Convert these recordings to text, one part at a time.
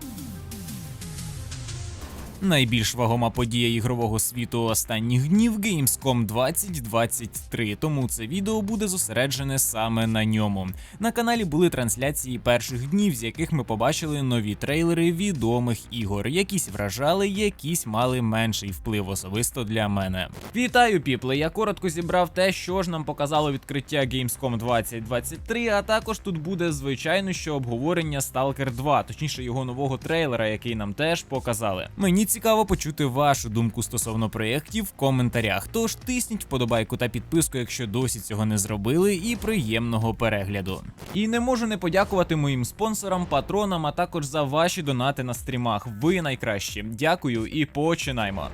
Mm-hmm. Найбільш вагома подія ігрового світу останніх днів Gamescom 2023, тому це відео буде зосереджене саме на ньому. На каналі були трансляції перших днів, з яких ми побачили нові трейлери відомих ігор. Якісь вражали, якісь мали менший вплив особисто для мене. Вітаю, піпли! Я коротко зібрав те, що ж нам показало відкриття Gamescom 2023, а також тут буде звичайно що обговорення Stalker 2, точніше його нового трейлера, який нам теж показали. Мені цікаво почути вашу думку стосовно проєктів в коментарях. Тож тисніть вподобайку та підписку, якщо досі цього не зробили, і приємного перегляду. І не можу не подякувати моїм спонсорам, патронам, а також за ваші донати на стрімах. Ви найкращі. Дякую і починаємо.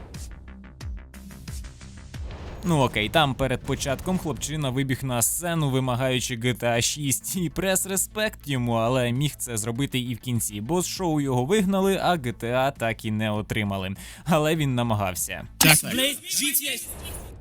Ну окей, там перед початком хлопчина вибіг на сцену, вимагаючи GTA 6, і прес респект йому, але міг це зробити і в кінці, бо з шоу його вигнали, а GTA так і не отримали. Але він намагався.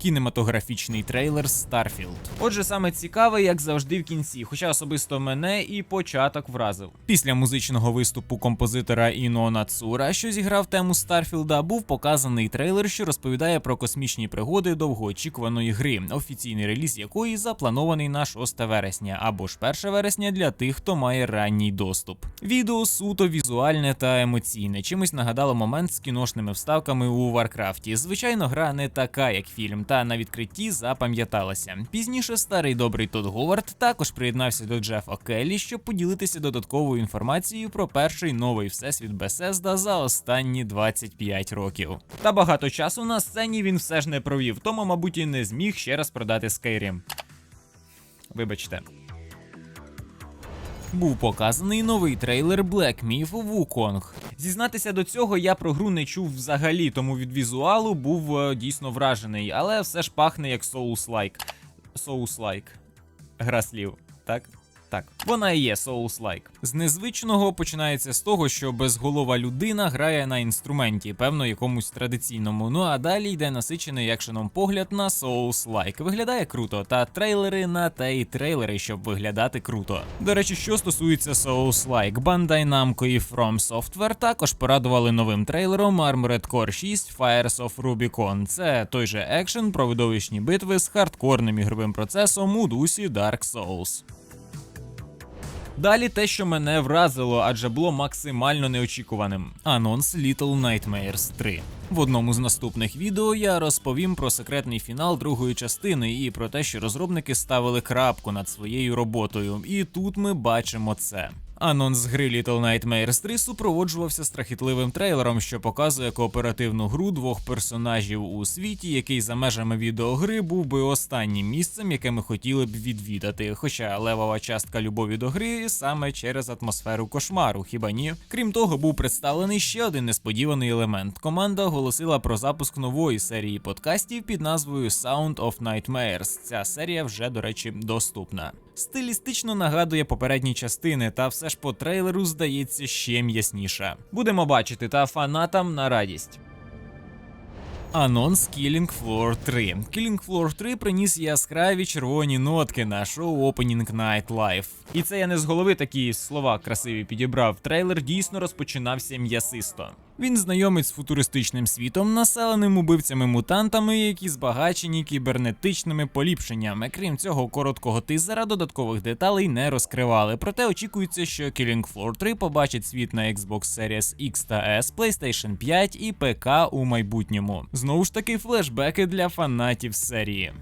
Кінематографічний трейлер Starfield. Отже, саме цікаве, як завжди в кінці, хоча особисто мене і початок вразив. Після музичного виступу композитора Іно Нацура, що зіграв тему Старфілда, був показаний трейлер, що розповідає про космічні пригоди довгоочікуваної гри, офіційний реліз якої запланований на 6 вересня або ж 1 вересня для тих, хто має ранній доступ. Відео суто візуальне та емоційне, чимось нагадало момент з кіношними вставками у Варкрафті. Звичайно, гра не така, як фільм, та на відкритті запам'яталася. Пізніше старий добрий Тодд Говард також приєднався до Джефа Келлі, щоб поділитися додатковою інформацією про перший новий всесвіт Bethesda за останні 25 років. Та багато часу на сцені він все ж не провів, тому, мабуть, і не зміг ще раз продати Skyrim. Вибачте. Був показаний новий трейлер Black Myth Wukong. Зізнатися до цього я про гру не чув взагалі, тому від візуалу був е, дійсно вражений, але все ж пахне як Souls-like. Souls-like. Гра слів, так? Так, вона і є Souls-like. З незвичного починається з того, що безголова людина грає на інструменті, певно, якомусь традиційному. Ну а далі йде насичений екшеном погляд на Souls-like. Виглядає круто, та трейлери на те й трейлери, щоб виглядати круто. До речі, що стосується Souls-like, Bandai Namco і From Software також порадували новим трейлером Armored Core 6 Fires of Rubicon. Це той же екшен про видовищні битви з хардкорним ігровим процесом у дусі Dark Souls. Далі те, що мене вразило, адже було максимально неочікуваним. Анонс Little Nightmares 3. В одному з наступних відео я розповім про секретний фінал другої частини і про те, що розробники ставили крапку над своєю роботою. І тут ми бачимо це. Анонс гри Little Nightmares 3 супроводжувався страхітливим трейлером, що показує кооперативну гру двох персонажів у світі, який за межами відеогри був би останнім місцем, яке ми хотіли б відвідати. Хоча левова частка любові до гри саме через атмосферу кошмару, хіба ні? Крім того, був представлений ще один несподіваний елемент. Команда оголосила про запуск нової серії подкастів під назвою Sound of Nightmares. Ця серія вже, до речі, доступна. Стилістично нагадує попередні частини, та все ж по трейлеру здається ще м'ясніша. Будемо бачити, та фанатам на радість. Анонс Killing Floor 3. Killing Floor 3 приніс яскраві червоні нотки на шоу Opening Night Live. І це я не з голови такі слова красиві підібрав. Трейлер дійсно розпочинався м'ясисто. Він знайомить з футуристичним світом, населеним убивцями-мутантами, які збагачені кібернетичними поліпшеннями. Крім цього, короткого тизера додаткових деталей не розкривали. Проте очікується, що Killing Floor 3 побачить світ на Xbox Series X та S, PlayStation 5 і ПК у майбутньому. Знову ж таки, флешбеки для фанатів серії.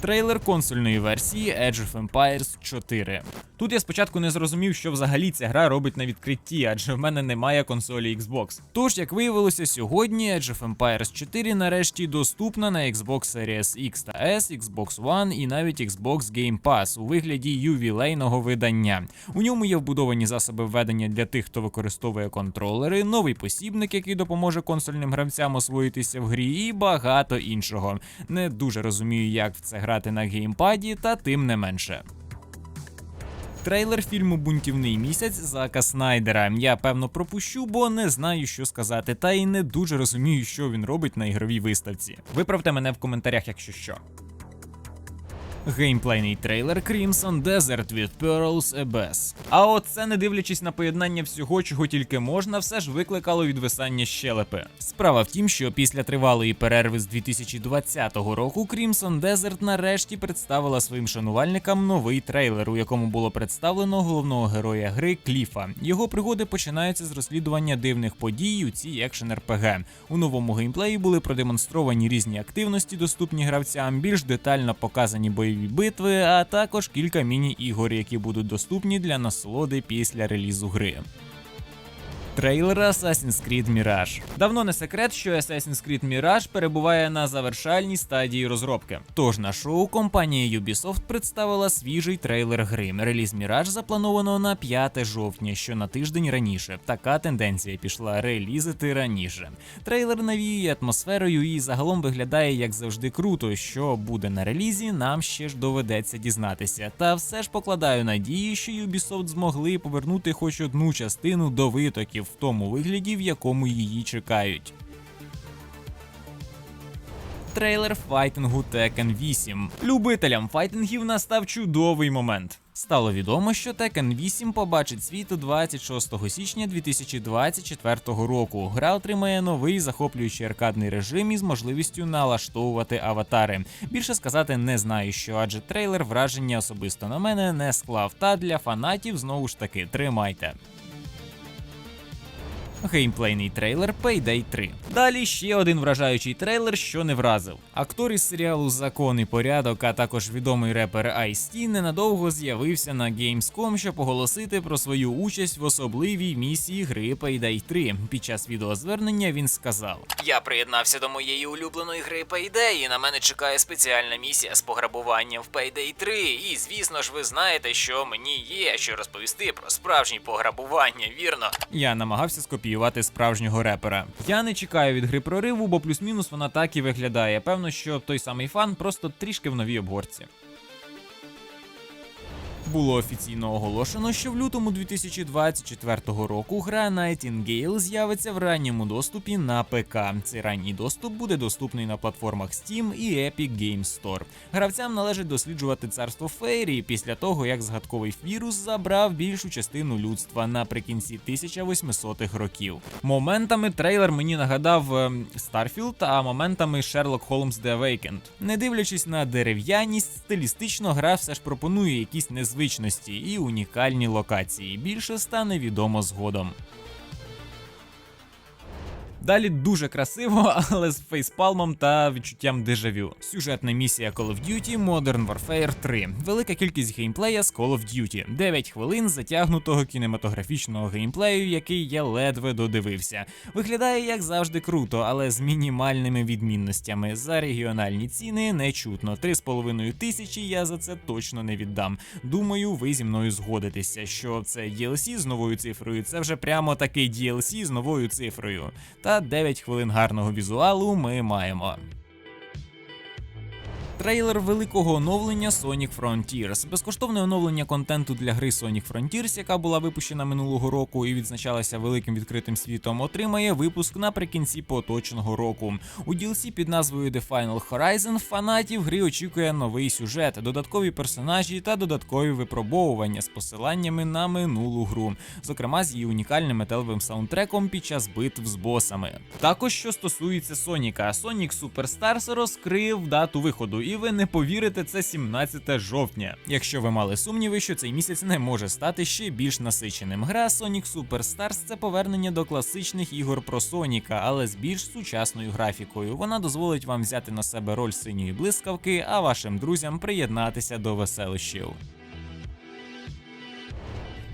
Трейлер консольної версії Edge of Empires 4. Тут я спочатку не зрозумів, що взагалі ця гра робить на відкритті, адже в мене немає консолі Xbox. Тож, як виявилося, сьогодні Edge of Empires 4 нарешті доступна на Xbox Series X та S, Xbox One і навіть Xbox Game Pass у вигляді ювілейного видання. У ньому є вбудовані засоби введення для тих, хто використовує контролери, новий посібник, який допоможе консольним гравцям освоїтися в грі, і багато іншого. Не дуже розумію, як в це грати на геймпаді, та тим не менше. Трейлер фільму Бунтівний місяць Зака Снайдера. Я певно пропущу, бо не знаю, що сказати, та й не дуже розумію, що він робить на ігровій виставці. Виправте мене в коментарях, якщо що. Геймплейний трейлер Crimson Desert від Pearls Abyss. А от це, не дивлячись на поєднання всього, чого тільки можна, все ж викликало відвисання щелепи. Справа в тім, що після тривалої перерви з 2020 року Crimson Desert нарешті представила своїм шанувальникам новий трейлер, у якому було представлено головного героя гри Кліфа. Його пригоди починаються з розслідування дивних подій у цій екшен РПГ. У новому геймплеї були продемонстровані різні активності, доступні гравцям, більш детально показані бойові битви, а також кілька міні-ігор, які будуть доступні для насолоди після релізу гри. Трейлер Assassin's Creed Mirage. Давно не секрет, що Assassin's Creed Mirage перебуває на завершальній стадії розробки. Тож на шоу компанія Ubisoft представила свіжий трейлер гри. Реліз Mirage заплановано на 5 жовтня, що на тиждень раніше. Така тенденція пішла релізити раніше. Трейлер навіює атмосферою і загалом виглядає як завжди круто. Що буде на релізі, нам ще ж доведеться дізнатися. Та все ж покладаю надії, що Ubisoft змогли повернути хоч одну частину до витоків в тому вигляді, в якому її чекають. Трейлер файтингу Tekken 8. Любителям файтингів настав чудовий момент. Стало відомо, що Tekken 8 побачить світ 26 січня 2024 року. Гра отримає новий захоплюючий аркадний режим із можливістю налаштовувати аватари. Більше сказати не знаю, що адже трейлер враження особисто на мене не склав. Та для фанатів знову ж таки тримайте. Геймплейний трейлер Payday 3. Далі ще один вражаючий трейлер, що не вразив. Актор із серіалу Закон і порядок, а також відомий репер Ice-T ненадовго з'явився на Gamescom, щоб оголосити про свою участь в особливій місії гри Payday 3. Під час відеозвернення він сказав: Я приєднався до моєї улюбленої гри Payday, і на мене чекає спеціальна місія з пограбуванням в Payday 3. І звісно ж, ви знаєте, що мені є що розповісти про справжні пограбування, вірно? Я намагався скопіювати справжнього репера. Я не чекаю від гри прориву, бо плюс-мінус вона так і виглядає. Певно, що той самий фан просто трішки в новій обгорці. Було офіційно оголошено, що в лютому 2024 року гра Nightingale з'явиться в ранньому доступі на ПК. Цей ранній доступ буде доступний на платформах Steam і Epic Games Store. Гравцям належить досліджувати царство Фейрі після того, як згадковий вірус забрав більшу частину людства наприкінці 1800-х років. Моментами трейлер мені нагадав ем, Starfield, а моментами Sherlock Holmes The Awakened. Не дивлячись на дерев'яність, стилістично гра все ж пропонує якісь незвичності і унікальні локації. Більше стане відомо згодом. Далі дуже красиво, але з фейспалмом та відчуттям дежавю. Сюжетна місія Call of Duty Modern Warfare 3. Велика кількість геймплея з Call of Duty. 9 хвилин затягнутого кінематографічного геймплею, який я ледве додивився. Виглядає як завжди круто, але з мінімальними відмінностями. За регіональні ціни не чутно. 3,5 тисячі я за це точно не віддам. Думаю, ви зі мною згодитеся, що це DLC з новою цифрою. Це вже прямо такий DLC з новою цифрою. Та 9 хвилин гарного візуалу ми маємо. Трейлер великого оновлення Sonic Frontiers. Безкоштовне оновлення контенту для гри Sonic Frontiers, яка була випущена минулого року і відзначалася великим відкритим світом, отримає випуск наприкінці поточного року. У DLC під назвою The Final Horizon фанатів гри очікує новий сюжет, додаткові персонажі та додаткові випробовування з посиланнями на минулу гру, зокрема з її унікальним металевим саундтреком під час битв з босами. Також що стосується Соніка, Sonic Superstars розкрив дату виходу, і ви не повірите, це 17 жовтня. Якщо ви мали сумніви, що цей місяць не може стати ще більш насиченим. Гра Sonic Superstars це повернення до класичних ігор про Соніка, але з більш сучасною графікою. Вона дозволить вам взяти на себе роль синьої блискавки, а вашим друзям приєднатися до веселищів.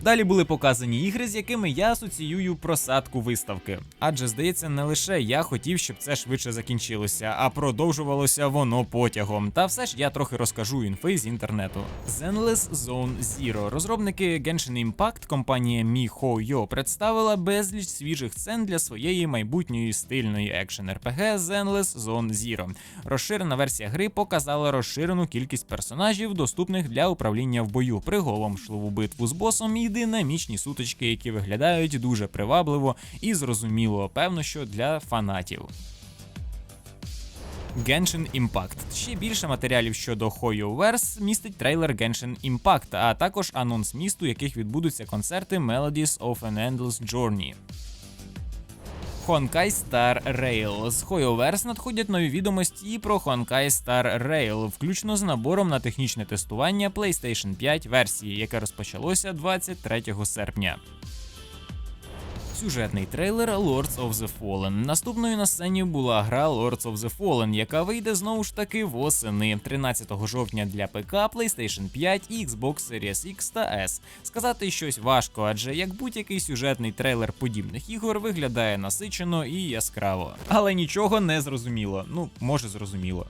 Далі були показані ігри, з якими я асоціюю просадку виставки. Адже здається, не лише я хотів, щоб це швидше закінчилося, а продовжувалося воно потягом. Та все ж я трохи розкажу інфи з інтернету. Zenless Zone Zero. Розробники Genshin Impact, компанія MiHoYo, представила безліч свіжих сцен для своєї майбутньої стильної екшен RPG Zenless Zone Zero. Розширена версія гри показала розширену кількість персонажів, доступних для управління в бою, приголомшливу битву з босом і динамічні сутички, які виглядають дуже привабливо і зрозуміло, певно, що для фанатів. Genshin Impact. Ще більше матеріалів щодо HoYoverse містить трейлер Genshin Impact, а також анонс місту, яких відбудуться концерти Melodies of an Endless Journey. Honkai Star Rail. З HoYoverse надходять нові відомості і про Honkai Star Rail, включно з набором на технічне тестування PlayStation 5 версії, яке розпочалося 23 серпня. Сюжетний трейлер Lords of the Fallen. Наступною на сцені була гра Lords of the Fallen, яка вийде знову ж таки восени 13 жовтня для ПК, PlayStation 5 і Xbox Series X та S. Сказати щось важко, адже як будь-який сюжетний трейлер подібних ігор виглядає насичено і яскраво. Але нічого не зрозуміло. Ну, може зрозуміло.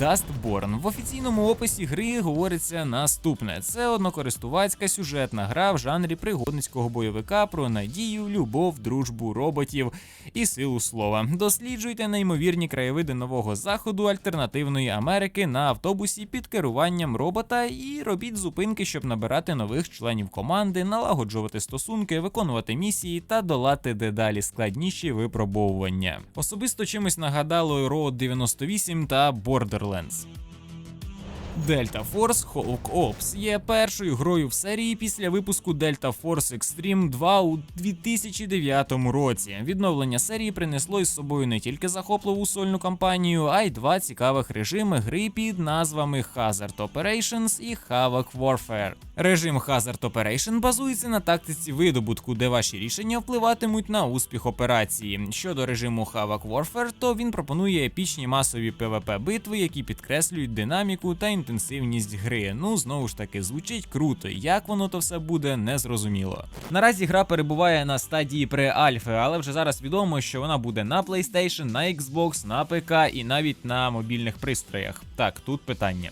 Dustborn. В офіційному описі гри говориться наступне: це однокористувацька сюжетна гра в жанрі пригодницького бойовика про надію, любов, дружбу роботів і силу слова. Досліджуйте неймовірні краєвиди нового заходу альтернативної Америки на автобусі під керуванням робота і робіть зупинки, щоб набирати нових членів команди, налагоджувати стосунки, виконувати місії та долати дедалі складніші випробовування. Особисто чимось нагадало Road 98 та Borderlands. Borderlands. Delta Force Hawk Ops є першою грою в серії після випуску Delta Force Extreme 2 у 2009 році. Відновлення серії принесло із собою не тільки захопливу сольну кампанію, а й два цікавих режими гри під назвами Hazard Operations і Havoc Warfare. Режим Hazard Operation базується на тактиці видобутку, де ваші рішення впливатимуть на успіх операції. Щодо режиму Havoc Warfare, то він пропонує епічні масові PvP битви, які підкреслюють динаміку та інтенсивність гри. Ну знову ж таки, звучить круто. Як воно то все буде, незрозуміло. Наразі гра перебуває на стадії pre-альфи, але вже зараз відомо, що вона буде на PlayStation, на Xbox, на ПК і навіть на мобільних пристроях. Так, тут питання.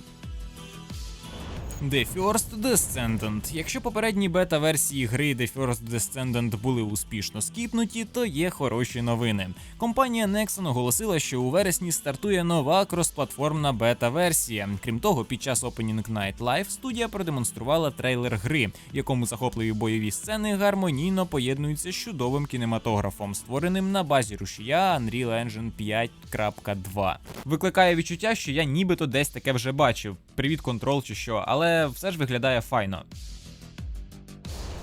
The First Descendant. Якщо попередні бета-версії гри The First Descendant були успішно скіпнуті, то є хороші новини. Компанія Nexon оголосила, що у вересні стартує нова кросплатформна бета-версія. Крім того, під час Opening Night Live студія продемонструвала трейлер гри, якому захопливі бойові сцени гармонійно поєднуються з чудовим кінематографом, створеним на базі рушія Unreal Engine 5.2. Викликає відчуття, що я нібито десь таке вже бачив. Привіт, контрол чи що, але все ж виглядає файно.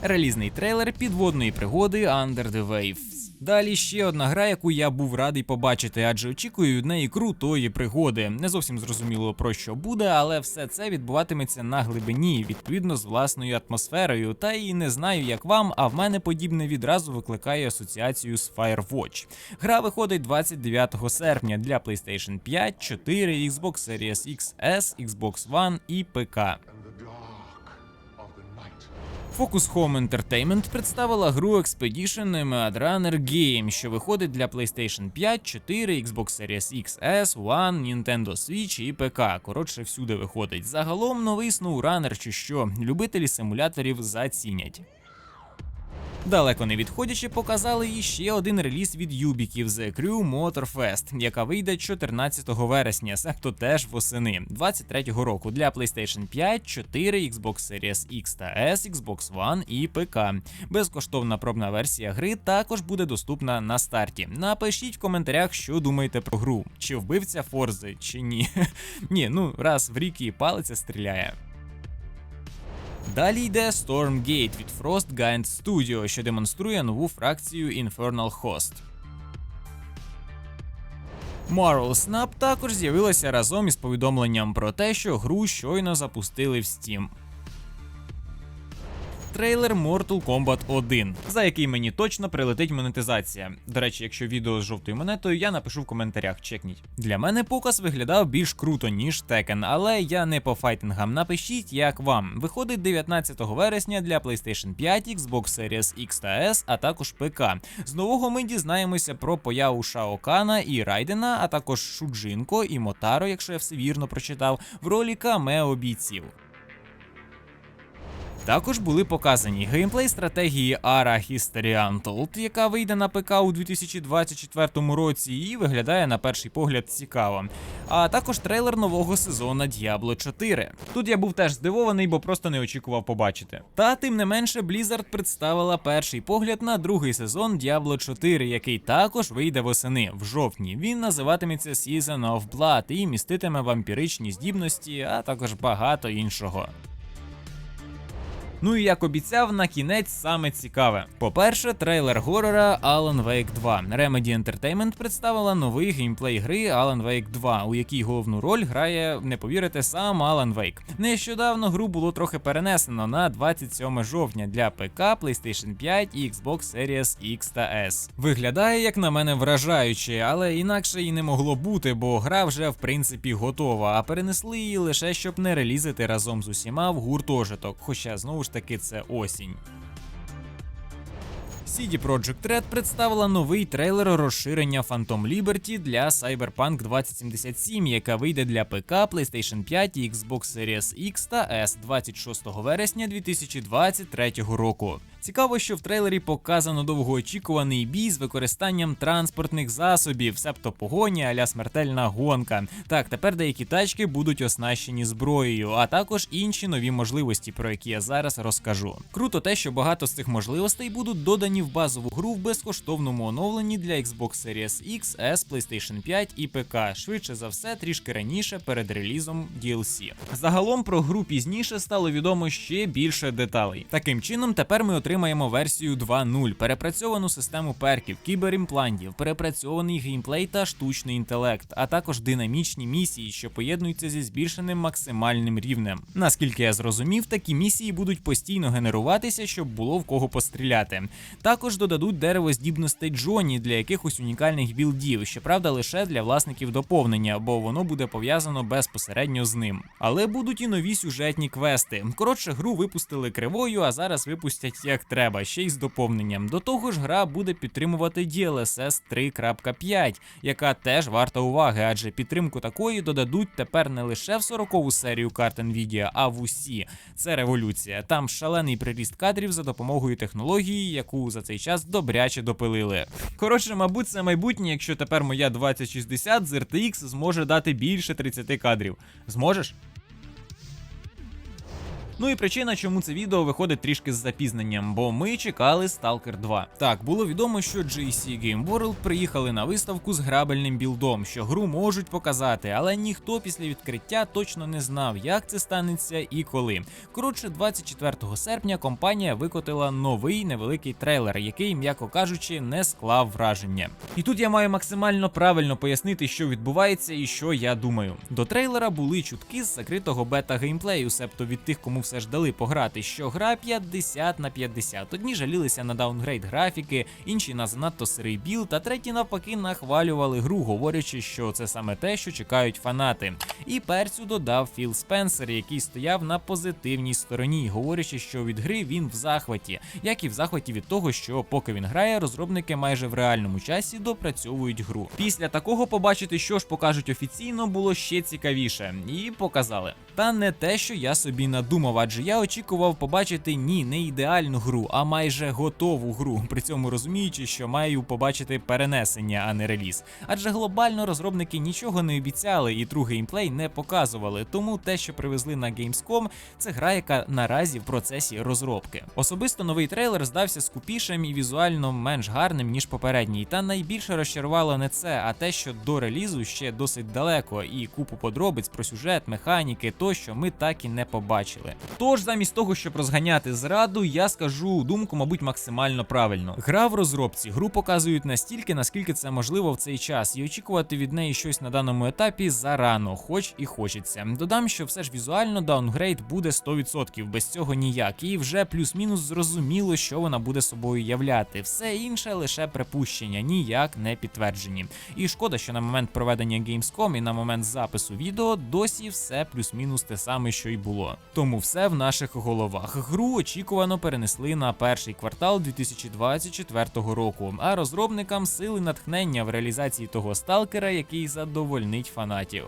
Релізний трейлер підводної пригоди Under the Waves. Далі ще одна гра, яку я був радий побачити, адже очікую від неї крутої пригоди. Не зовсім зрозуміло про що буде, але все це відбуватиметься на глибині, відповідно з власною атмосферою. Та і не знаю, як вам, а в мене подібне відразу викликає асоціацію з Firewatch. Гра виходить 29 серпня для PlayStation 5, 4, Xbox Series XS, Xbox One і ПК. Focus Home Entertainment представила гру Expedition Runner Game, що виходить для PlayStation 5, 4, Xbox Series XS, One, Nintendo Switch і ПК. Коротше, всюди виходить. Загалом новий SnowRunner чи що, любителі симуляторів зацінять. Далеко не відходячи, показали і ще один реліз від Юбіків The Crew Motorfest, яка вийде 14 вересня, себто теж восени 23-го року для PlayStation 5, 4, Xbox Series X та S, Xbox One і ПК. Безкоштовна пробна версія гри також буде доступна на старті. Напишіть в коментарях, що думаєте про гру, чи вбивця Форзи, чи ні. Ні, ну раз в рік і палиця стріляє. Далі йде Stormgate від Frost Giant Studio, що демонструє нову фракцію Infernal Host. Marvel Snap також з'явилася разом із повідомленням про те, що гру щойно запустили в Steam. Трейлер Mortal Kombat 1, за який мені точно прилетить монетизація. До речі, якщо відео з жовтою монетою, я напишу в коментарях, чекніть. Для мене показ виглядав більш круто, ніж Tekken, але я не по файтингам. Напишіть, як вам. Виходить 19 вересня для PlayStation 5, Xbox Series X та S, а також ПК. З нового ми дізнаємося про появу Шао Кана і Райдена, а також Шуджинко і Мотаро, якщо я все вірно прочитав, в ролі камео бійців. Також були показані геймплей стратегії Ara History Untold, яка вийде на ПК у 2024 році і виглядає на перший погляд цікаво. А також трейлер нового сезону Diablo 4. Тут я був теж здивований, бо просто не очікував побачити. Та тим не менше, Blizzard представила перший погляд на другий сезон Diablo 4, який також вийде восени в жовтні. Він називатиметься Season of Blood і міститиме вампіричні здібності, а також багато іншого. Ну і як обіцяв, на кінець саме цікаве. По-перше, трейлер горора Alan Wake 2. Remedy Entertainment представила новий геймплей гри Alan Wake 2, у якій головну роль грає, не повірите, сам Alan Wake. Нещодавно гру було трохи перенесено на 27 жовтня для ПК, PlayStation 5 і Xbox Series X та S. Виглядає, як на мене, вражаюче, але інакше і не могло бути, бо гра вже в принципі готова, а перенесли її лише щоб не релізити разом з усіма в гуртожиток. Хоча знову ж таки це осінь. CD Projekt Red представила новий трейлер розширення Phantom Liberty для Cyberpunk 2077, яка вийде для ПК, PlayStation 5 і Xbox Series X та S 26 вересня 2023 року. Цікаво, що в трейлері показано довгоочікуваний бій з використанням транспортних засобів, себто погоні аля смертельна гонка. Так, тепер деякі тачки будуть оснащені зброєю, а також інші нові можливості, про які я зараз розкажу. Круто те, що багато з цих можливостей будуть додані в базову гру в безкоштовному оновленні для Xbox Series X, S, PlayStation 5 і ПК. Швидше за все, трішки раніше перед релізом DLC. Загалом про гру пізніше стало відомо ще більше деталей. Таким чином, тепер ми отримаємо версію 2.0, перепрацьовану систему перків, кіберімплантів, перепрацьований геймплей та штучний інтелект, а також динамічні місії, що поєднуються зі збільшеним максимальним рівнем. Наскільки я зрозумів, такі місії будуть постійно генеруватися, щоб було в кого постріляти. Також додадуть дерево здібностей Джоні для якихось унікальних білдів, щоправда, лише для власників доповнення, бо воно буде пов'язано безпосередньо з ним. Але будуть і нові сюжетні квести. Коротше, гру випустили кривою, а зараз випустять як треба, ще й з доповненням. До того ж, гра буде підтримувати DLSS 3.5, яка теж варта уваги, адже підтримку такої додадуть тепер не лише в 40-ву серію карт Nvidia, а в усі. Це революція. Там шалений приріст кадрів за допомогою технології, яку за цей час добряче допилили. Коротше, мабуть, це майбутнє, якщо тепер моя 2060 з RTX зможе дати більше 30 кадрів. Зможеш? Ну і причина, чому це відео виходить трішки з запізненням, бо ми чекали Stalker 2. Так, було відомо, що GC Game World приїхали на виставку з грабельним білдом, що гру можуть показати, але ніхто після відкриття точно не знав, як це станеться і коли. Коротше, 24 серпня компанія викотила новий невеликий трейлер, який, м'яко кажучи, не склав враження. І тут я маю максимально правильно пояснити, що відбувається і що я думаю. До трейлера були чутки з закритого бета геймплею, себто від тих, кому все ж дали пограти, що гра 50 на 50. Одні жалілися на даунгрейд графіки, інші на занадто сирий білд, а треті навпаки нахвалювали гру, говорячи, що це саме те, що чекають фанати. І перцю додав Філ Спенсер, який стояв на позитивній стороні, говорячи, що від гри він в захваті, як і в захваті від того, що поки він грає, розробники майже в реальному часі допрацьовують гру. Після такого побачити, що ж покажуть офіційно, було ще цікавіше, і показали. Та не те, що я собі надумав, адже я очікував побачити ні, не ідеальну гру, а майже готову гру. При цьому розуміючи, що маю побачити перенесення, а не реліз. Адже глобально розробники нічого не обіцяли і тру геймплей не показували. Тому те, що привезли на Gamescom, це гра, яка наразі в процесі розробки. Особисто новий трейлер здався скупішим і візуально менш гарним ніж попередній. Та найбільше розчарувало не це, а те, що до релізу ще досить далеко, і купу подробиць про сюжет, механіки тощо ми так і не побачили. Тож, замість того, щоб розганяти зраду, я скажу думку, мабуть, максимально правильно. Гра в розробці, гру показують настільки, наскільки це можливо в цей час, і очікувати від неї щось на даному етапі зарано, хоч і хочеться. Додам, що все ж візуально даунгрейд буде 100%, без цього ніяк, і вже плюс-мінус зрозуміло, що вона буде собою являти. Все інше лише припущення, ніяк не підтверджені. І шкода, що на момент проведення Gamescom і на момент запису відео досі все плюс-мінус те саме, що й було. Тому все в наших головах. Гру очікувано перенесли на перший квартал 2024 року, а розробникам сили натхнення в реалізації того сталкера, який задовольнить фанатів.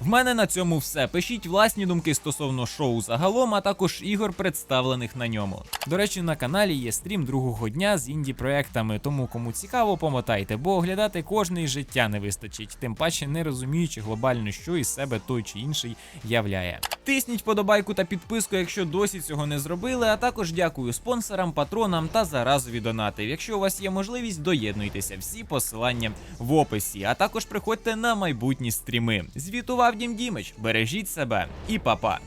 В мене на цьому все. Пишіть власні думки стосовно шоу загалом, а також ігор, представлених на ньому. До речі, на каналі є стрім другого дня з інді проектами, тому кому цікаво, помотайте, бо оглядати кожний життя не вистачить, тим паче не розуміючи глобально, що із себе той чи інший являє. Тисніть подобайку та підписку, якщо досі цього не зробили. А також дякую спонсорам, патронам та за разові донати. Якщо у вас є можливість, доєднуйтеся. Всі посилання в описі. А також приходьте на майбутні стріми. Звітував Дім Дімич. Бережіть себе і па-па.